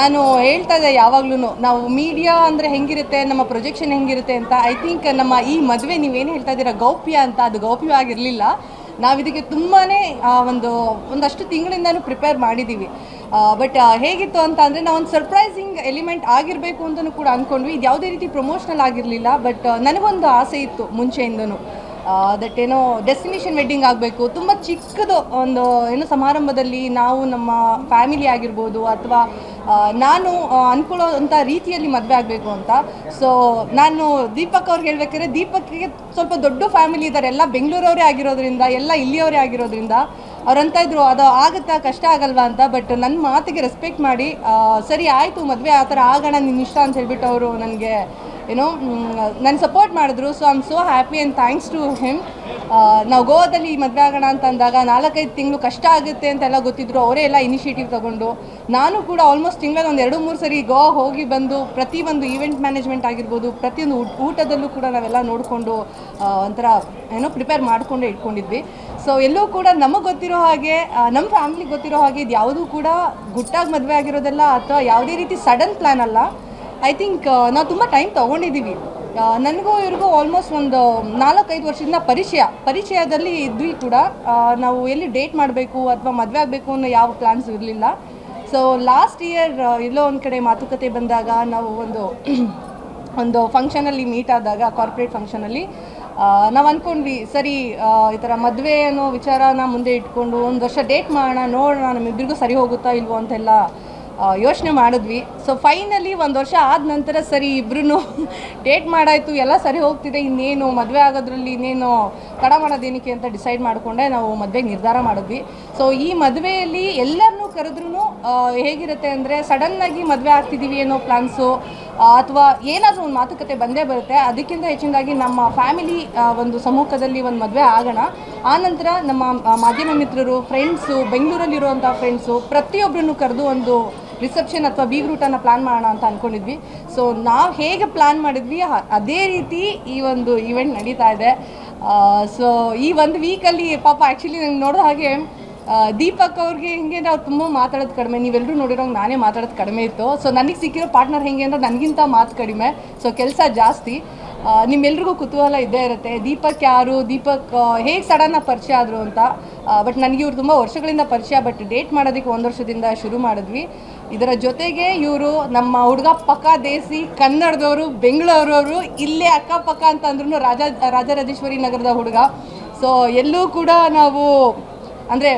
ನಾನು ಹೇಳ್ತಾ ಇದ್ದೆ ಯಾವಾಗ್ಲೂ ನಾವು ಮೀಡಿಯಾ ಅಂದರೆ ಹೆಂಗಿರುತ್ತೆ, ನಮ್ಮ ಪ್ರೊಜೆಕ್ಷನ್ ಹೆಂಗಿರುತ್ತೆ ಅಂತ. ಐ ಥಿಂಕ್ ನಮ್ಮ ಈ ಮದುವೆ ನೀವೇನು ಹೇಳ್ತಾ ಇದ್ದೀರಾ, ಗೌಪ್ಯ ಅಂತ, ಅದು ಗೌಪ್ಯವಾಗಿರಲಿಲ್ಲ. ನಾವು ಇದಕ್ಕೆ ತುಂಬಾ ಒಂದು, ಒಂದಷ್ಟು ತಿಂಗಳಿಂದನೂ ಪ್ರಿಪೇರ್ ಮಾಡಿದ್ದೀವಿ ಬಟ್ ಹೇಗಿತ್ತು ಅಂತ ಅಂದರೆ ನಾವು ಒಂದು ಸರ್ಪ್ರೈಸಿಂಗ್ ಎಲಿಮೆಂಟ್ ಆಗಿರಬೇಕು ಅಂತಲೂ ಕೂಡ ಅಂದ್ಕೊಂಡ್ವಿ ಇದು ಯಾವುದೇ ರೀತಿ ಪ್ರಮೋಷನಲ್ ಆಗಿರಲಿಲ್ಲ ಬಟ್ ನನಗೊಂದು ಆಸೆ ಇತ್ತು ಮುಂಚೆಯಿಂದನೂ. ದಟ್ ಏನೋ ಡೆಸ್ಟಿನೇಷನ್ ವೆಡ್ಡಿಂಗ್ ಆಗಬೇಕು. ತುಂಬ ಚಿಕ್ಕದು ಒಂದು, ಏನೋ, ಸಮಾರಂಭದಲ್ಲಿ ನಾವು ನಮ್ಮ ಫ್ಯಾಮಿಲಿ ಆಗಿರ್ಬೋದು ಅಥವಾ ನಾನು ಅಂದ್ಕೊಳ್ಳೋವಂಥ ರೀತಿಯಲ್ಲಿ ಮದುವೆ ಆಗಬೇಕು ಅಂತ. ಸೊ ನಾನು ದೀಪಕ್ ಅವ್ರಿಗೆ ಹೇಳ್ಬೇಕಾದ್ರೆ, ದೀಪಕ್ಗೆ ಸ್ವಲ್ಪ ದೊಡ್ಡ ಫ್ಯಾಮಿಲಿ ಇದ್ದಾರೆ ಎಲ್ಲ ಬೆಂಗಳೂರವರೇ ಆಗಿರೋದ್ರಿಂದ, ಎಲ್ಲ ಇಲ್ಲಿಯವರೇ ಆಗಿರೋದ್ರಿಂದ, ಅವ್ರಂತ ಇದ್ರು, ಅದು ಆಗುತ್ತಾ, ಕಷ್ಟ ಆಗಲ್ವಾ ಅಂತ. ಬಟ್ ನನ್ನ ಮಾತಿಗೆ ರೆಸ್ಪೆಕ್ಟ್ ಮಾಡಿ ಸರಿ, ಆಯಿತು, ಮದುವೆ ಆ ಥರ ಆಗೋಣ ನಿನ್ನ ಇಷ್ಟ ಅಂತ ಹೇಳ್ಬಿಟ್ಟು ಅವರು ನನಗೆ ಏನೋ ನನ್ನ ಸಪೋರ್ಟ್ ಮಾಡಿದ್ರು so I'm so happy and thanks to him ನಾವು ಗೋವಾದಲ್ಲಿ ಮದುವೆ ಆಗೋಣ ಅಂತ ಅಂದಾಗ ನಾಲ್ಕೈದು ತಿಂಗಳು ಕಷ್ಟ ಆಗುತ್ತೆ ಅಂತೆಲ್ಲ ಗೊತ್ತಿದ್ರು, ಅವರೇ ಎಲ್ಲ ಇನಿಷಿಯೇಟಿವ್ ತೊಗೊಂಡು. ನಾನು ಕೂಡ ಆಲ್ಮೋಸ್ಟ್ ತಿಂಗಳಲ್ಲಿ ಒಂದು ಎರಡು, ಮೂರು ಸರಿ ಗೋವಾ ಹೋಗಿ ಬಂದು ಪ್ರತಿಯೊಂದು ಈವೆಂಟ್ ಮ್ಯಾನೇಜ್ಮೆಂಟ್ ಆಗಿರ್ಬೋದು, ಪ್ರತಿಯೊಂದು ಊಟ- ಊಟದಲ್ಲೂ ಕೂಡ ನಾವೆಲ್ಲ ನೋಡಿಕೊಂಡು ಒಂಥರ ಏನೋ ಪ್ರಿಪೇರ್ ಮಾಡಿಕೊಂಡು ಇಟ್ಕೊಂಡಿದ್ವಿ. ಸೊ ಎಲ್ಲೂ ಕೂಡ ನಮಗೆ ಗೊತ್ತಿರೋ ಹಾಗೆ ನಮ್ಮ ಫ್ಯಾಮಿಲಿಗೆ ಗೊತ್ತಿರೋ ಹಾಗೆ ಇದು ಯಾವುದೂ ಕೂಡ ಗುಟ್ಟಾಗಿ ಮದುವೆ ಆಗಿರೋದೆಲ್ಲ ಅಥವಾ ಯಾವುದೇ ರೀತಿ ಸಡನ್ ಪ್ಲ್ಯಾನ್ ಅಲ್ಲ. ಐ ಥಿಂಕ್ ನಾವು ತುಂಬ ಟೈಮ್ ತೊಗೊಂಡಿದ್ದೀವಿ. ನನಗೂ, ಇವ್ರಿಗೂ ಆಲ್ಮೋಸ್ಟ್ ಒಂದು ನಾಲ್ಕೈದು ವರ್ಷದಿಂದ ಪರಿಚಯ. ಪರಿಚಯದಲ್ಲಿ ಇದ್ವಿ ಕೂಡ. ನಾವು ಎಲ್ಲಿ ಡೇಟ್ ಮಾಡಬೇಕು ಅಥವಾ ಮದುವೆ ಆಗಬೇಕು ಅನ್ನೋ ಯಾವ ಪ್ಲ್ಯಾನ್ಸ್ ಇರಲಿಲ್ಲ. ಸೊ ಲಾಸ್ಟ್ ಇಯರ್ ಎಲ್ಲೋ ಒಂದು ಕಡೆ ಮಾತುಕತೆ ಬಂದಾಗ ನಾವು ಒಂದು ಒಂದು ಫಂಕ್ಷನಲ್ಲಿ ಮೀಟ್ ಆದಾಗ ಕಾರ್ಪೊರೇಟ್ ಫಂಕ್ಷನಲ್ಲಿ ನಾವು ಅಂದ್ಕೊಂಡ್ವಿ ಸರಿ ಈ ಥರ ಮದುವೆ ಅನ್ನೋ ವಿಚಾರನ ಮುಂದೆ ಇಟ್ಕೊಂಡು ಒಂದು ವರ್ಷ ಡೇಟ್ ಮಾಡೋಣ, ನೋಡೋಣ ನಮ್ಮಿಬ್ಬರಿಗೂ ಸರಿ ಹೋಗುತ್ತಾ ಇಲ್ವೋ ಅಂತೆಲ್ಲ ಯೋಚನೆ ಮಾಡಿದ್ವಿ. ಸೊ ಫೈನಲಿ ಒಂದು ವರ್ಷ ಆದ ನಂತರ ಸರಿ ಇಬ್ರು ಡೇಟ್ ಮಾಡಾಯಿತು. ಎಲ್ಲ ಸರಿ ಹೋಗ್ತಿದೆ. ಇನ್ನೇನು ಮದುವೆ ಆಗೋದ್ರಲ್ಲಿ ಇನ್ನೇನು ತಡ ಮಾಡೋದೇನಕ್ಕೆ ಅಂತ ಡಿಸೈಡ್ ಮಾಡಿಕೊಂಡೆ. ನಾವು ಮದುವೆಗೆ ನಿರ್ಧಾರ ಮಾಡಿದ್ವಿ. ಸೊ ಈ ಮದುವೆಯಲ್ಲಿ ಎಲ್ಲರನ್ನೂ ಕರೆದ್ರೂ ಹೇಗಿರುತ್ತೆ ಅಂದರೆ ಸಡನ್ನಾಗಿ ಮದುವೆ ಆಗ್ತಿದ್ದೀವಿ ಏನೋ ಪ್ಲಾನ್ಸು ಅಥವಾ ಏನಾದರೂ ಒಂದು ಮಾತುಕತೆ ಬಂದೇ ಬರುತ್ತೆ. ಅದಕ್ಕಿಂತ ಹೆಚ್ಚಿನದಾಗಿ ನಮ್ಮ ಫ್ಯಾಮಿಲಿ ಒಂದು ಸಮೂಹದಲ್ಲಿ ಒಂದು ಮದುವೆ ಆಗೋಣ. ಆನಂತರ ನಮ್ಮ ಮಾಧ್ಯಮ ಮಿತ್ರರು ಫ್ರೆಂಡ್ಸು ಬೆಂಗಳೂರಲ್ಲಿರುವಂಥ ಫ್ರೆಂಡ್ಸು ಪ್ರತಿಯೊಬ್ಬರನ್ನು ಕರೆದು ಒಂದು ರಿಸೆಪ್ಷನ್ ಅಥವಾ ಬೀಗ್ ರೂಟನ್ನು ಪ್ಲ್ಯಾನ್ ಮಾಡೋಣ ಅಂತ ಅಂದ್ಕೊಂಡಿದ್ವಿ ಸೊ ನಾವು ಹೇಗೆ ಪ್ಲ್ಯಾನ್ ಮಾಡಿದ್ವಿ ಅದೇ ರೀತಿ ಈ ಒಂದು ಈವೆಂಟ್ ನಡೀತಾ ಇದೆ. ಸೊ ಈ ಒಂದು ವೀಕಲ್ಲಿ ಪಾಪ ಆ್ಯಕ್ಚುಲಿ ನಂಗೆ ನೋಡಿದ ಹಾಗೆ ದೀಪಕ್ ಅವ್ರಿಗೆ ಹೆಂಗೆ ಅಂದರೆ ಅವ್ರು ತುಂಬ ಮಾತಾಡೋದು ಕಡಿಮೆ. ನೀವೆಲ್ಲರೂ ನೋಡಿರೋಂಗೆ ನಾನೇ ಮಾತಾಡೋದು ಕಡಿಮೆ ಇತ್ತು. ಸೊ ನನಗೆ ಸಿಕ್ಕಿರೋ ಪಾರ್ಟ್ನರ್ ಹೆಂಗೆ ಅಂದರೆ ನನಗಿಂತ ಮಾತು ಕಡಿಮೆ. ಸೊ ಕೆಲಸ ಜಾಸ್ತಿ. ನಿಮ್ಮೆಲ್ರಿಗೂ ಕುತೂಹಲ ಇದ್ದೇ ಇರುತ್ತೆ. ದೀಪಕ್ ಯಾರು? ದೀಪಕ್ ಹೇಗೆ ಸಡನ್ನಾಗಿ ಪರಿಚಯ ಆದರು ಅಂತ. ಬಟ್ ನನಗೆ ಇವ್ರು ತುಂಬ ವರ್ಷಗಳಿಂದ ಪರಿಚಯ ಬಟ್ ಡೇಟ್ ಮಾಡೋದಕ್ಕೆ ಒಂದು ವರ್ಷದಿಂದ ಶುರು ಮಾಡಿದ್ವಿ. ಇದರ ಜೊತೆಗೆ ಇವರು ನಮ್ಮ ಹುಡುಗ ಪಕ್ಕ ದೇಸಿ ಕನ್ನಡದವರು, ಬೆಂಗಳೂರವರು, ಇಲ್ಲೇ ಅಕ್ಕಪಕ್ಕ ಅಂತ ಅಂದ್ರೂ ರಾಜ, ರಾಜರಾಜೇಶ್ವರಿ ನಗರದ ಹುಡುಗ. ಸೊ ಎಲ್ಲೂ ಕೂಡ ನಾವು, ಅಂದರೆ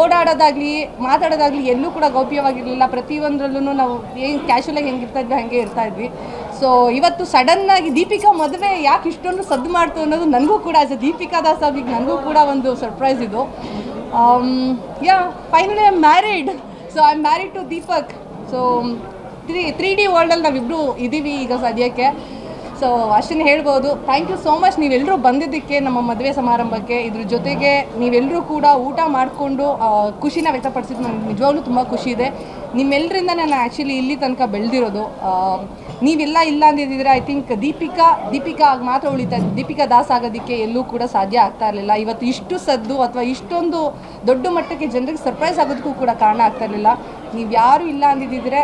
ಓಡಾಡೋದಾಗಲಿ, ಮಾತಾಡೋದಾಗಲಿ ಎಲ್ಲೂ ಕೂಡ ಗೌಪ್ಯವಾಗಿರಲಿಲ್ಲ. ಪ್ರತಿಯೊಂದರಲ್ಲೂ ನಾವು ಏನು ಕ್ಯಾಶುವಲಾಗಿ ಹೆಂಗೆ ಇರ್ತಾ ಇದ್ವಿ, ಹಾಗೆ ಇರ್ತಾ ಇದ್ವಿ. ಸೊ ಇವತ್ತು ಸಡನ್ನಾಗಿ ದೀಪಿಕಾ ಮದುವೆ ಯಾಕೆ ಇಷ್ಟೊಂದು ಸದ್ದು ಮಾಡ್ತು ಅನ್ನೋದು ನನಗೂ ಕೂಡ ಆಸ್ ದೀಪಿಕಾ ದಾಸ್ ಅವ್ರಿಗೆ ನನಗೂ ಕೂಡ ಒಂದು ಸರ್ಪ್ರೈಸ್ ಇದು. Yeah finally I am married so I married to Deepak so three three D ವರ್ಲ್ಡಲ್ಲಿ ನಾವಿಬ್ಬರು ಇದ್ದೀವಿ ಈಗ ಸದ್ಯಕ್ಕೆ. ಸೊ ಅಷ್ಟನ್ನು ಹೇಳ್ಬೋದು. ಥ್ಯಾಂಕ್ ಯು ಸೋ ಮಚ್ ನೀವೆಲ್ಲರೂ ಬಂದಿದ್ದಕ್ಕೆ, ನಮ್ಮ ಮದುವೆ ಸಮಾರಂಭಕ್ಕೆ, ಇದ್ರ ಜೊತೆಗೆ ನೀವೆಲ್ಲರೂ ಕೂಡ ಊಟ ಮಾಡಿಕೊಂಡು ಖುಷಿನ ವ್ಯಕ್ತಪಡಿಸಿದ್ದು ನನಗೆ ನಿಜವಾಗ್ಲೂ ತುಂಬ ಖುಷಿ ಇದೆ. ನಿಮ್ಮೆಲ್ಲರಿಂದ ನಾನು ಆ್ಯಕ್ಚುಲಿ ಇಲ್ಲಿ ತನಕ ಬೆಳೆದಿರೋದು ನೀವೆಲ್ಲ ಇಲ್ಲ ಅಂದಿದ್ದರೆ ಐ ಥಿಂಕ್ ದೀಪಿಕಾ ದೀಪಿಕಾ ಆಗಿ ಮಾತ್ರ ಉಳಿತಾ ದೀಪಿಕಾ ದಾಸ್ ಆಗೋದಕ್ಕೆ ಎಲ್ಲೂ ಕೂಡ ಸಾಧ್ಯ ಆಗ್ತಾ ಇರಲಿಲ್ಲ. ಇವತ್ತು ಇಷ್ಟು ಸದ್ದು ಅಥವಾ ಇಷ್ಟೊಂದು ದೊಡ್ಡ ಮಟ್ಟಕ್ಕೆ ಜನರಿಗೆ ಸರ್ಪ್ರೈಸ್ ಆಗೋದಕ್ಕೂ ಕೂಡ ಕಾರಣ ಆಗ್ತಾ ಇರಲಿಲ್ಲ. ನೀವು ಯಾರು ಇಲ್ಲ ಅಂದಿದ್ದಿದ್ರೆ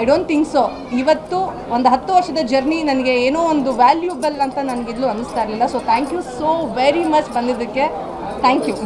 ಐ ಡೋಂಟ್ ಥಿಂಕ್ ಸೊ ಇವತ್ತು ಒಂದು ಹತ್ತು ವರ್ಷದ ಜರ್ನಿ ನನಗೆ ಏನೋ ಒಂದು ವ್ಯಾಲ್ಯೂಬಲ್ ಅಂತ ನನಗಿದ್ಲು ಅನ್ನಿಸ್ತಾ ಇರಲಿಲ್ಲ. So thank you so very much ಬಂದಿದ್ದಕ್ಕೆ. Thank you